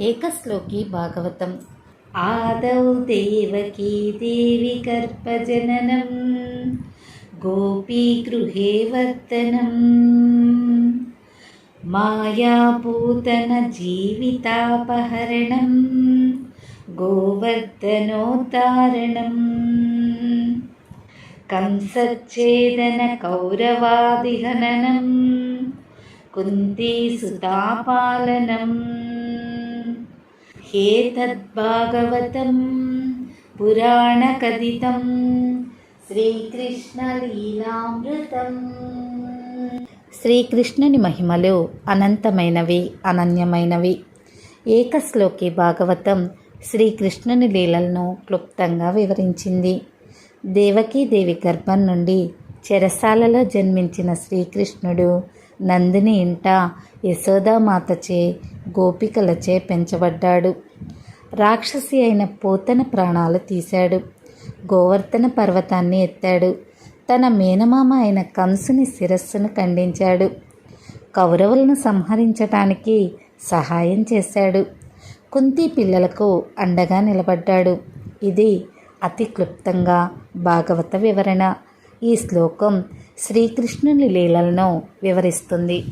ఏకశ్లోకి భాగవతం. ఆదౌ దేవకీ దేవి గర్భజననం గోపీగృహే వర్తనం మాయాభూతన జీవితాపహరణం గోవర్ధనోద్ధారణం. కంసచ్ఛేదన కౌరవాదిహననం కుంతీసుతాపాలనం ఏతద్భాగవతం పురాణకథితం శ్రీకృష్ణలీలామృతం శ్రీకృష్ణుని మహిమలు అనంతమైనవి అనన్యమైనవి ఏకశ్లోకి భాగవతం శ్రీకృష్ణుని లీలలను క్లుప్తంగా వివరించింది. దేవకీదేవి గర్భం నుండి చెరసాలలో జన్మించిన శ్రీకృష్ణుడు నందిని ఇంట యశోదామాతచే గోపికలచే పెంచబడ్డాడు. రాక్షసి అయిన పోతన ప్రాణాలు తీశాడు. గోవర్ధన పర్వతాన్ని ఎత్తాడు. తన మేనమామ అయిన కంసుని శిరస్సును ఖండించాడు. కౌరవులను సంహరించటానికి సహాయం చేశాడు. కుంతి పిల్లలకు అండగా నిలబడ్డాడు. ఇది అతి క్లుప్తంగా భాగవత వివరణ. ఈ శ్లోకం శ్రీకృష్ణుని లీలలను వివరిస్తుంది.